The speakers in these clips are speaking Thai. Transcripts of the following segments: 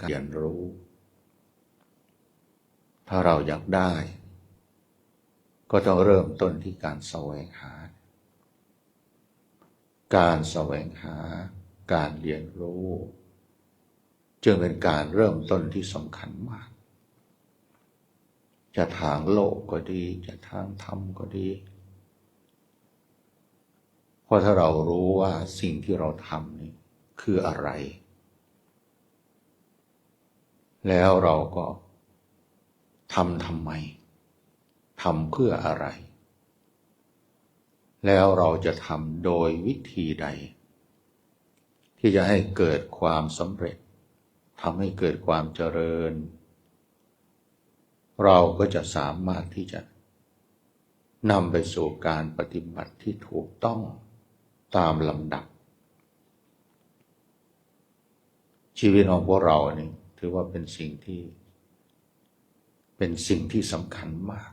การเรียนรู้ ถ้าเราอยากได้ ก็ต้องเริ่มต้นที่การแสวงหา การแสวงหา การเรียนรู้ จึงเป็นการเริ่มต้นที่สำคัญมาก จะทางโลกก็ดี จะทางธรรมก็ดีเพราะถ้าเรารู้ว่าสิ่งที่เราทำนี่คืออะไร แล้วเราก็ทำทำไมทำเพื่ออะไร แล้วเราจะทำโดยวิธีใด ที่จะให้เกิดความสำเร็จทำให้เกิดความเจริญ เราก็จะสามารถที่จะนำไปสู่การปฏิบัติที่ถูกต้องตามลำดับ ชีวิตของพวกเรานี่ ถือว่าเป็นสิ่งที่ เป็นสิ่งที่สำคัญมาก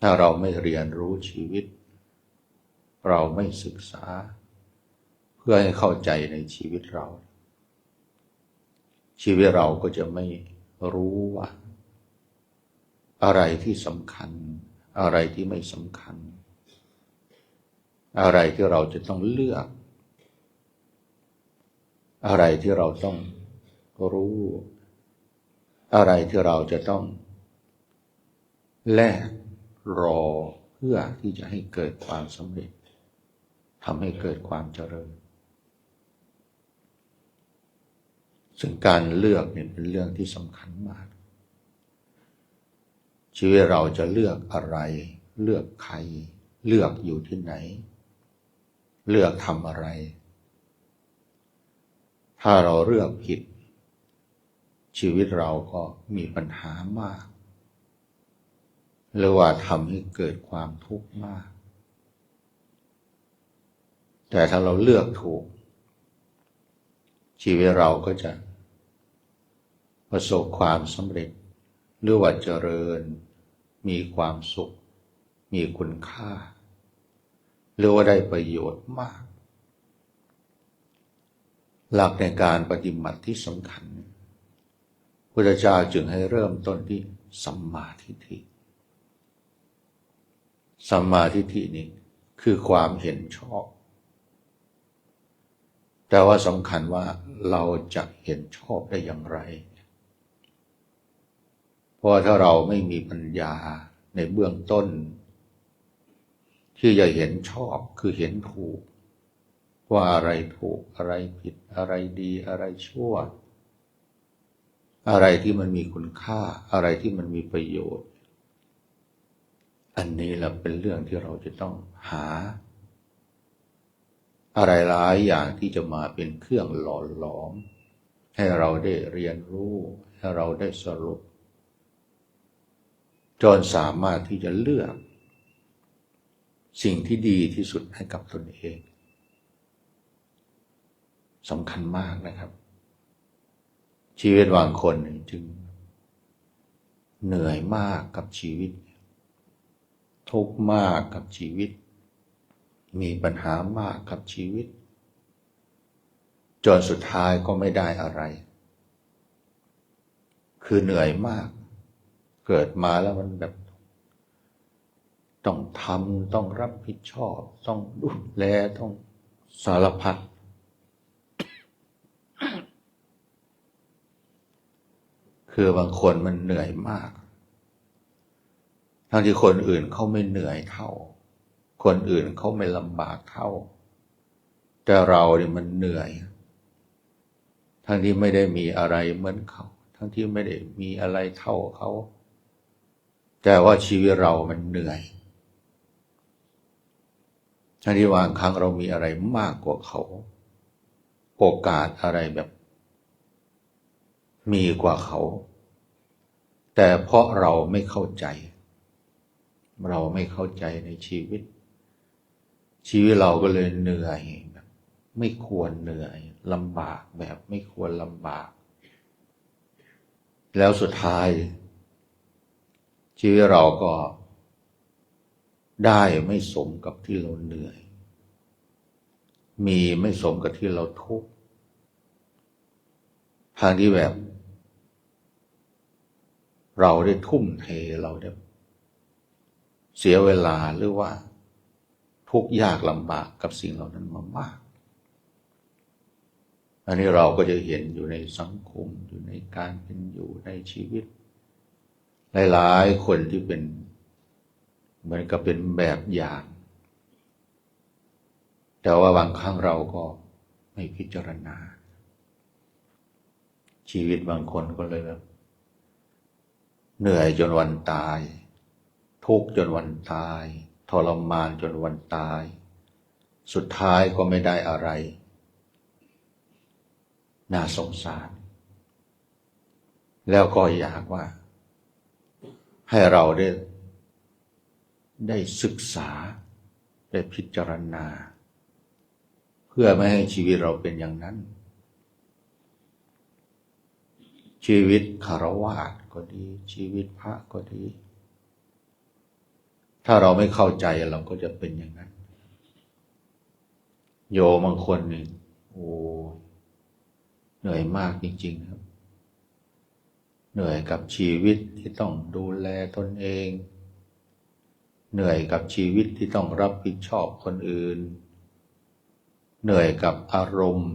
ถ้าเราไม่เรียนรู้ชีวิต เราไม่ศึกษา เพื่อให้เข้าใจในชีวิตเรา ชีวิตเราก็จะไม่รู้ว่า อะไรที่สำคัญ อะไรที่ไม่สำคัญ อะไรที่เราจะต้องเลือก อะไรที่เราต้องรู้ อะไรที่เราจะต้อง แลกรอเพื่อที่จะให้เกิดความสำเร็จทำให้เกิดความเจริญ ซึ่งการเลือกเนี่ยเป็นเรื่องที่สำคัญมาก ชีวิตเราจะเลือกอะไร เลือกใคร เลือกอยู่ที่ไหน เลือกทำอะไร ถ้าเราเลือกผิด ชีวิตเราก็มีปัญหามาก หรือว่าทำให้เกิดความทุกข์มาก แต่ถ้าเราเลือกถูก ชีวิตเราก็จะ ประสบความสำเร็จ หรือว่าเจริญ มีความสุข มีคุณค่า หรือว่าได้ประโยชน์มาก หลักในการปฏิบัติที่สำคัญพุทธเจ้าจึงให้เริ่มต้นที่สัมมาทิฏฐิ สัมมาทิฏฐินี้คือความเห็นชอบ แต่ว่าสำคัญว่าเราจะเห็นชอบได้อย่างไร เพราะถ้าเราไม่มีปัญญาในเบื้องต้น ที่จะเห็นชอบคือเห็นถูก ว่าอะไรถูกอะไรผิดอะไรดีอะไรชั่ว อะไรที่มันมีคุณค่า อะไรที่มันมีประโยชน์ อันนี้แหละเป็นเรื่องที่เราจะต้องหา อะไรหลายอย่างที่จะมาเป็นเครื่องหล่อหลอม ให้เราได้เรียนรู้ ให้เราได้สรุป จนสามารถที่จะเลือก สิ่งที่ดีที่สุดให้กับตนเอง สำคัญมากนะครับ ชีวิตบางคนจึง เหนื่อยมากกับชีวิต ทุกข์มากกับชีวิต มีปัญหามากกับชีวิต จนสุดท้ายก็ไม่ได้อะไร คือเหนื่อยมาก เกิดมาแล้วมันแบบต้องทำต้องรับผิดชอบ ต้องดูแลต้องสารพัด คือบางคนมันเหนื่อยมาก ทั้งที่คนอื่นเขาไม่เหนื่อยเท่า คนอื่นเขาไม่ลำบากเท่า แต่เราเนี่ยมันเหนื่อย ทั้งที่ไม่ได้มีอะไรเหมือนเขา ทั้งที่ไม่ได้มีอะไรเท่าเขา แต่ว่าชีวิตเรามันเหนื่อย ทั้งที่บางครั้งเรามีอะไรมากกว่าเขา โอกาสอะไรแบบมีกว่าเขา แต่เพราะเราไม่เข้าใจ เราไม่เข้าใจในชีวิต ชีวิตเราก็เลยเหนื่อยแบบไม่ควรเหนื่อยลำบากแบบไม่ควรลำบาก แล้วสุดท้าย ชีวิตเราก็ได้ไม่สมกับที่เราเหนื่อย มีไม่สมกับที่เราทุกข์ทางที่แบบ เราได้ทุ่มเทเราได้เสียเวลาหรือว่า ทุกข์ยากลำบากกับสิ่งเหล่านั้นมามาก อันนี้เราก็จะเห็นอยู่ในสังคมอยู่ในการเป็นอยู่ในชีวิต หลายๆคนที่เป็น เหมือนกับเป็นแบบอย่าง แต่ว่าบางครั้งเราก็ไม่พิจารณา ชีวิตบางคนก็เลยแบบ เหนื่อยจนวันตาย ทุกจนวันตาย ทรมานจนวันตาย สุดท้ายก็ไม่ได้อะไร น่าสงสาร แล้วก็อยากว่า ให้เราได้ได้ศึกษา ได้พิจารณา เพื่อไม่ให้ชีวิตเราเป็นอย่างนั้น ชีวิตคารวาสก็ดี ชีวิตพระก็ดี ถ้าเราไม่เข้าใจเราก็จะเป็นอย่างนั้น โยบางคนนี่โอ้เหนื่อยมากจริง ๆ ครับ เหนื่อยกับชีวิตที่ต้องดูแลตนเอง เหนื่อยกับชีวิตที่ต้องรับผิดชอบคนอื่น เหนื่อยกับอารมณ์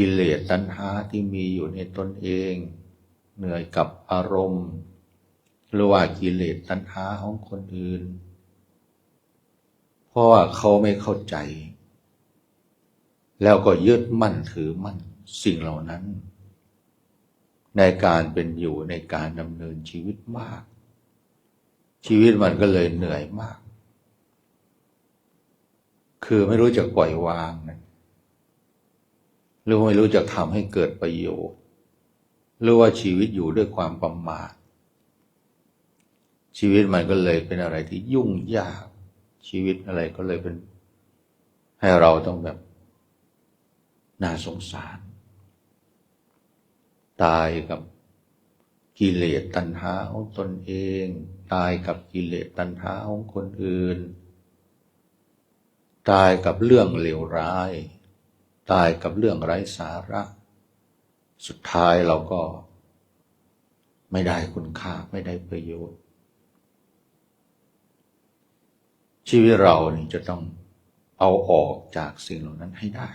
กิเลสตัณหาที่มีอยู่ในตนเอง เหนื่อยกับอารมณ์ หรือว่ากิเลสตัณหาของคนอื่น เพราะว่าเขาไม่เข้าใจ แล้วก็ยึดมั่นถือมั่นสิ่งเหล่านั้น ในการเป็นอยู่ในการดำเนินชีวิตมาก ชีวิตมันก็เลยเหนื่อยมาก คือไม่รู้จักปล่อยวางนะ หรือไม่รู้จักทำให้เกิดประโยชน์ หรือว่าชีวิตอยู่ด้วยความประมาทชีวิตมันก็เลยเป็นอะไรที่ยุ่งยาก ชีวิตอะไรก็เลยเป็น ให้เราต้องแบบ น่าสงสาร ตายกับกิเลสตัณหาของตนเอง ตายกับกิเลสตัณหาของคนอื่น ตายกับเรื่องเลวร้าย ตายกับเรื่องไร้สาระ สุดท้ายเราก็ ไม่ได้คุณค่าไม่ได้ประโยชน์ ชีวิตเรานี่จะต้องเอาออกจากสิ่งเหล่านั้นให้ได้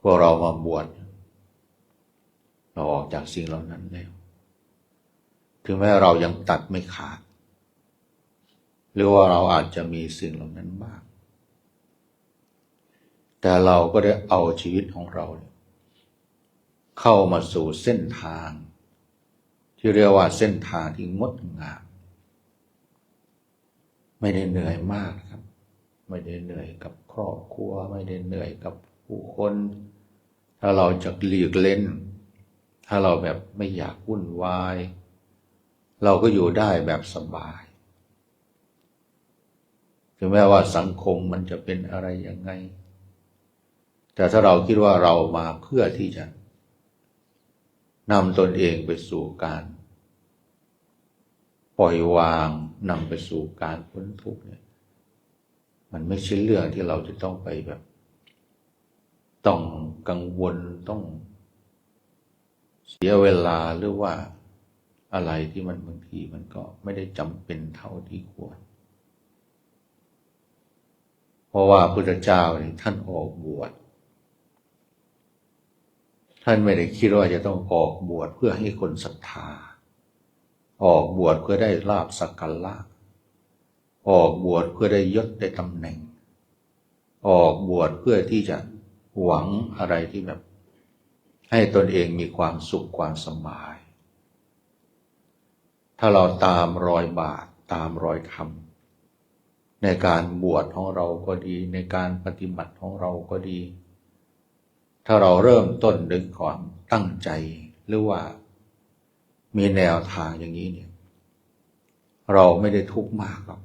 พวกเรามาบวชเราออกจากสิ่งเหล่านั้นแล้ว ถึงแม้เรายังตัดไม่ขาด หรือว่าเราอาจจะมีสิ่งเหล่านั้นมาก แต่เราก็ได้เอาชีวิตของเรา เข้ามาสู่เส้นทาง ที่เรียกว่าเส้นทางที่งดงาม ไม่ได้เหนื่อยมากครับ ไม่ได้เหนื่อยกับครอบครัว ไม่ได้เหนื่อยกับผู้คน ถ้าเราจะหลีกเล่น ถ้าเราแบบไม่อยากวุ่นวาย เราก็อยู่ได้แบบสบายถึงแม้ว่าสังคมมันจะเป็นอะไรยังไง แต่ถ้าเราคิดว่าเรามาเพื่อที่จะนำตนเองไปสู่การ ปล่อยวางนำไปสู่การพ้นทุกข์เนี่ย มันไม่ใช่เรื่องที่เราจะต้องไปแบบ ต้องกังวลต้องเสียเวลาหรือว่าอะไรที่มันบางทีมันก็ไม่ได้จำเป็นเท่าที่ควร เพราะว่าพุทธเจ้าเนี่ยท่านออกบวช ท่านไม่ได้คิดว่าจะต้องออกบวชเพื่อให้คนศรัทธา ออกบวชเพื่อได้ลาบสักการะออกบวชเพื่อได้ยศได้ตำแหน่ง ออกบวชเพื่อที่จะหวังอะไรที่แบบ ให้ตนเองมีความสุขความสบาย ถ้าเราตามรอยบาทตามรอยธรรมในการบวชของเราก็ดี ในการปฏิบัติของเราก็ดี ถ้าเราเริ่มต้นด้วยความตั้งใจหรือว่า มีแนวทางอย่างนี้เนี่ย เราไม่ได้ทุกข์มากหรอก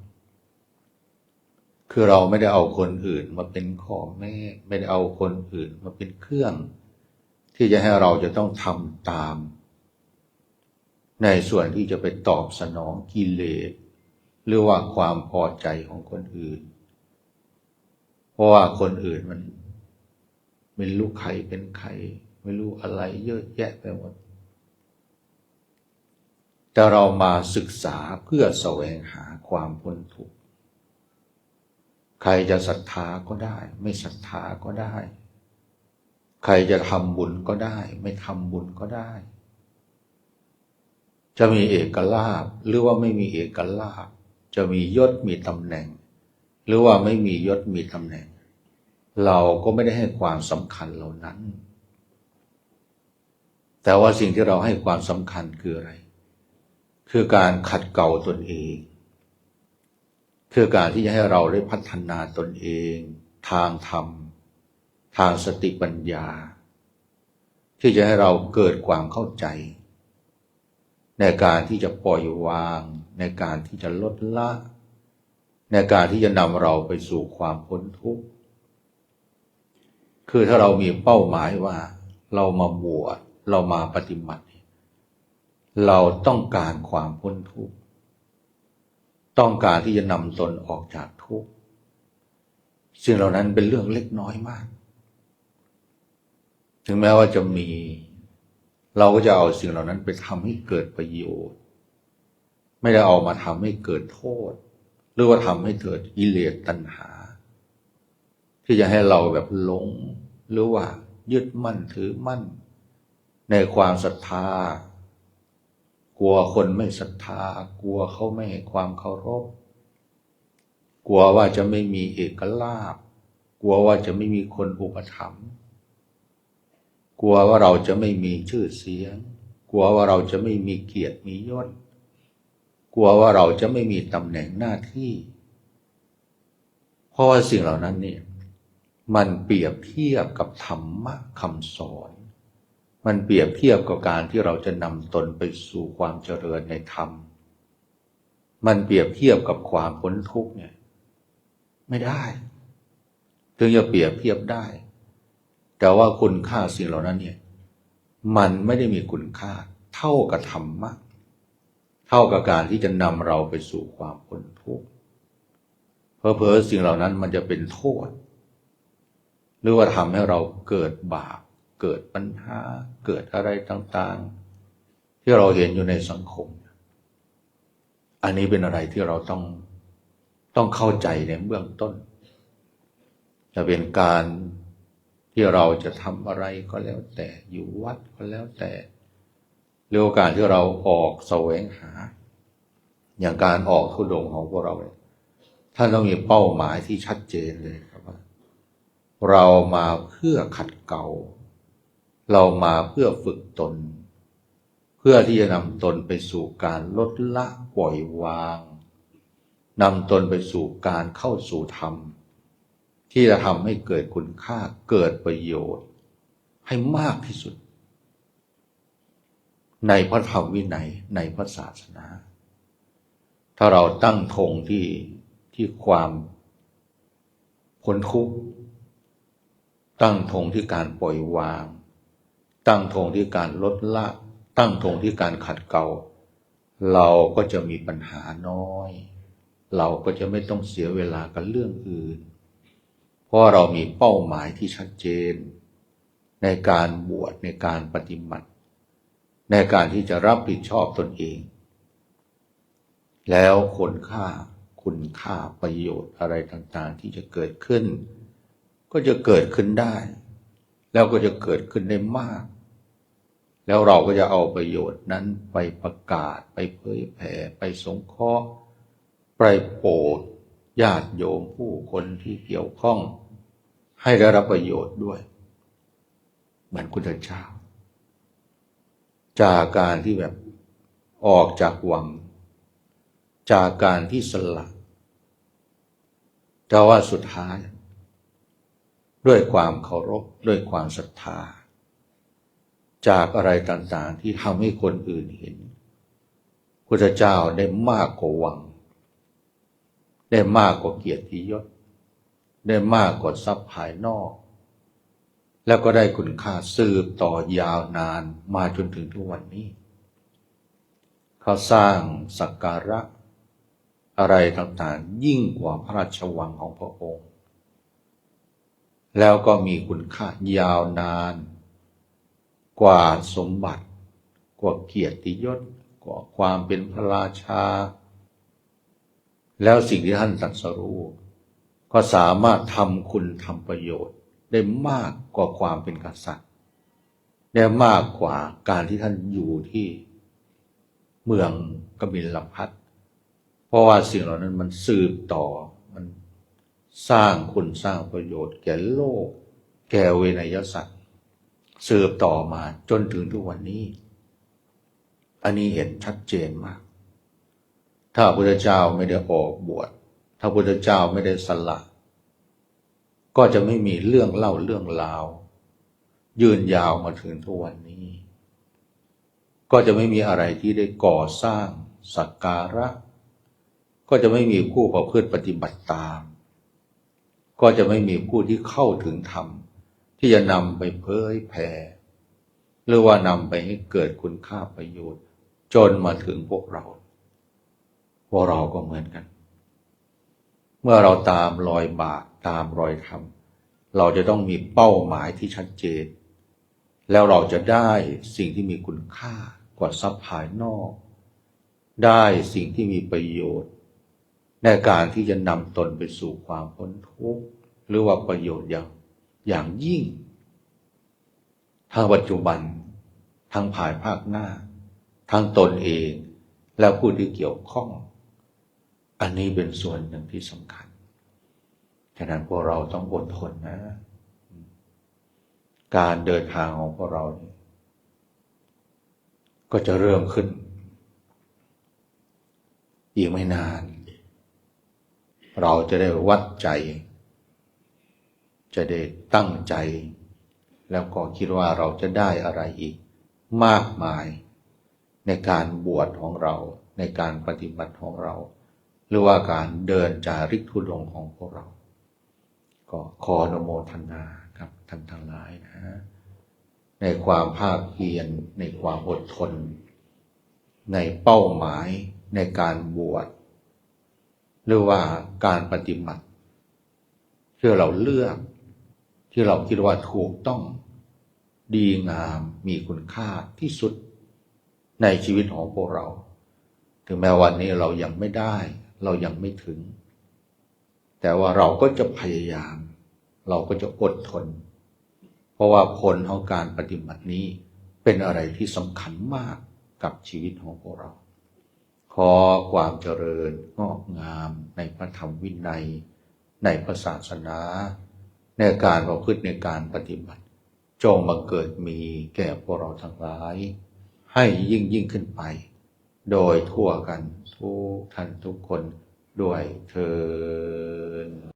คือเราไม่ได้เอาคนอื่นมาเป็นขอแม่ ไม่ได้เอาคนอื่นมาเป็นเครื่อง ที่จะให้เราจะต้องทำตาม ในส่วนที่จะไปตอบสนองกิเลสหรือว่าความพอใจของคนอื่น เพราะว่าคนอื่นมัน ไม่รู้ใครเป็นใคร ไม่รู้อะไรเยอะแยะไปหมด แต่เรามาศึกษาเพื่อแสวงหาความพ้นทุกข์ ใครจะศรัทธาก็ได้ ไม่ศรัทธาก็ได้ ใครจะทำบุญก็ได้ ไม่ทำบุญก็ได้ จะมีเอกลาภหรือว่าไม่มีเอกลาภจะมียศมีตำแหน่ง หรือว่าไม่มียศมีตำแหน่ง เราก็ไม่ได้ให้ความสำคัญเหล่านั้น แต่ว่าสิ่งที่เราให้ความสำคัญคืออะไร คือการขัดเกลาตนเอง คือการที่จะให้เราได้พัฒนาตนเอง ทางธรรม ทางสติปัญญา ที่จะให้เราเกิดความเข้าใจ ในการที่จะปล่อยวาง ในการที่จะลดละ ในการที่จะนำเราไปสู่ความพ้นทุกข์ คือถ้าเรามีเป้าหมายว่า เรามาบวชเรามาปฏิบัติ เราต้องการความพ้นทุกข์ต้องการที่จะนำตนออกจากทุกข์สิ่งเหล่านั้นเป็นเรื่องเล็กน้อยมาก ถึงแม้ว่าจะมี เราก็จะเอาสิ่งเหล่านั้นไปทำให้เกิดประโยชน์ ไม่ได้เอามาทำให้เกิดโทษ หรือว่าทำให้เกิดกิเลสตัณหา ที่จะให้เราแบบหลงหรือว่า ยึดมั่นถือมั่น ในความศรัทธา กลัวคนไม่ศรัทธา กลัวเขาไม่ให้ความเคารพ กลัวว่าจะไม่มีเอกลาภกลัวว่าจะไม่มีคนอุปถัมภ์กลัวว่าเราจะไม่มีชื่อเสียง กลัวว่าเราจะไม่มีเกียรติมียศกลัวว่าเราจะไม่มีตำแหน่งหน้าที่ เพราะว่าสิ่งเหล่านั้นเนี่ย มันเปรียบเทียบกับธรรมะคำสอน มันเปรียบเทียบกับการที่เราจะนำตนไปสู่ความเจริญในธรรม มันเปรียบเทียบกับความพ้นทุกข์เนี่ยไม่ได้ ถึงจะเปรียบเทียบได้ แต่ว่าคุณค่าสิ่งเหล่านั้นเนี่ย มันไม่ได้มีคุณค่าเท่ากับธรรมะ เท่ากับการที่จะนำเราไปสู่ความพ้นทุกข์เพอๆสิ่งเหล่านั้นมันจะเป็นโทษ รือว่าทำให้เราเกิดบาป เกิดปัญหา เกิดอะไรต่างๆ ที่เราเห็นอยู่ในสังคม อันนี้เป็นอะไรที่เราต้องต้องเข้าใจในเบื้องต้น จะเป็นการที่เราจะทำอะไรก็แล้วแต่อยู่วัดก็แล้วแต่หรือการที่เราออกแสวงหา อย่างการออกทุดงของพวกเราเนี่ยท่านต้องมีเป้าหมายที่ชัดเจนเลย เรามาเพื่อขัดเกลาเรามาเพื่อฝึกตน เพื่อที่จะนำตนไปสู่การลดละปล่อยวางนำตนไปสู่การเข้าสู่ธรรม ที่จะทำให้เกิดคุณค่าเกิดประโยชน์ ให้มากที่สุด ในพระธรรมวินัยในพระศาสนา ถ้าเราตั้งธงที่ที่ความพ้นทุกข์ ตั้งธงที่การปล่อยวาง ตั้งธงที่การลดละ ตั้งธงที่การขัดเกลาเราก็จะมีปัญหาน้อย เราก็จะไม่ต้องเสียเวลากับเรื่องอื่น เพราะเรามีเป้าหมายที่ชัดเจน ในการบวชในการปฏิบัติ ในการที่จะรับผิดชอบตนเอง แล้วคุณค่าคุณค่าประโยชน์อะไรต่างๆที่จะเกิดขึ้น ก็จะเกิดขึ้นได้ แล้วก็จะเกิดขึ้นได้มาก แล้วเราก็จะเอาประโยชน์นั้นไปประกาศไปเผยแผ่ไปสงเคราะห์ไปโปรดญาติโยมผู้คนที่เกี่ยวข้อง ให้ได้รับประโยชน์ด้วย เหมือนคุณเจ้า จากการที่แบบออกจากวัง จากการที่สละแต่ว่าสุดท้าย ด้วยความเคารพด้วยความศรัทธา จากอะไรต่างๆที่ทำให้คนอื่นเห็นพุทธเจ้าได้มากกว่าวัง ได้มากกว่าเกียรติยศ ได้มากกว่าทรัพย์ภายนอก แล้วก็ได้คุณค่าสืบต่อยาวนานมาจนถึงทุกวันนี้ เขาสร้างสักการะอะไรต่างๆ ยิ่งกว่าพระราชวังของพระองค์ แล้วก็มีคุณค่ายาวนาน กว่าสมบัติ กว่าเกียรติยศกว่าความเป็นพระราชา แล้วสิ่งที่ท่านตรัสรู้ก็สามารถทำคุณทำประโยชน์ ได้มากกว่าความเป็นกษัตริย์ได้มากกว่าการที่ท่านอยู่ที่เมืองกบิลพัทเพราะว่าสิ่งเหล่านั้นมันสืบต่อ สร้างคุณสร้างประโยชน์แก่โลก แก่เวนยสัตว์สืบต่อมาจนถึงทุกวันนี้ อันนี้เห็นชัดเจนมาก ถ้าพระพุทธเจ้าไม่ได้ออกบวช ถ้าพระพุทธเจ้าไม่ได้สละ ก็จะไม่มีเรื่องเล่าเรื่องราว ยืนยาวมาถึงทุกวันนี้ ก็จะไม่มีอะไรที่ได้ก่อสร้างสักการะ ก็จะไม่มีผู้ประพฤติปฏิบัติตาม ก็จะไม่มีผู้ที่เข้าถึงธรรม ที่จะนำไปเผยแผ่หรือว่านำไปให้เกิดคุณค่าประโยชน์ จนมาถึงพวกเรา พวกเราก็เหมือนกัน เมื่อเราตามรอยบาปตามรอยธรรม เราจะต้องมีเป้าหมายที่ชัดเจน แล้วเราจะได้สิ่งที่มีคุณค่ากว่าทรัพย์ภายนอก ได้สิ่งที่มีประโยชน์ ในการที่จะนำตนไปสู่ความพ้นทุกข์หรือว่าประโยชน์อย่างอย่างยิ่งทั้งปัจจุบันทั้งภายภาคหน้า ทั้งตนเองและผู้ที่เกี่ยวข้อง อันนี้เป็นส่วนหนึ่งที่สำคัญ ฉะนั้นพวกเราต้องอดทนนะ การเดินทางของพวกเรานี่ก็จะเริ่มขึ้น อีกไม่นาน เราจะได้วัดใจ จะได้ตั้งใจ แล้วก็คิดว่าเราจะได้อะไรอีก มากมาย ในการบวชของเรา ในการปฏิบัติของเรา หรือว่าการเดินจาริกทุดงของพวกเรา ก็ขอนโมทนาครับท่านทั้งหลายนะในความภาคเพียรในความอดทน ในเป้าหมายในการบวช หรือว่าการปฏิบัติที่เราเลือก ที่เราคิดว่าถูกต้อง ดีงามมีคุณค่าที่สุดในชีวิตของพวกเรา ถึงแม้วันนี้เรายังไม่ได้ เรายังไม่ถึง แต่ว่าเราก็จะพยายาม เราก็จะอดทน เพราะว่าผลของการปฏิบัตินี้เป็นอะไรที่สำคัญมากกับชีวิตของพวกเรา ขอความเจริญงอกงามในพระธรรมวินัย ในพระศาสนา ในการประพฤติในการปฏิบัติ จงมาเกิดมีแก่พวกเราทั้งหลาย ให้ยิ่งยิ่งขึ้นไป โดยทั่วกันทุกท่านทุกคนด้วยเธอญ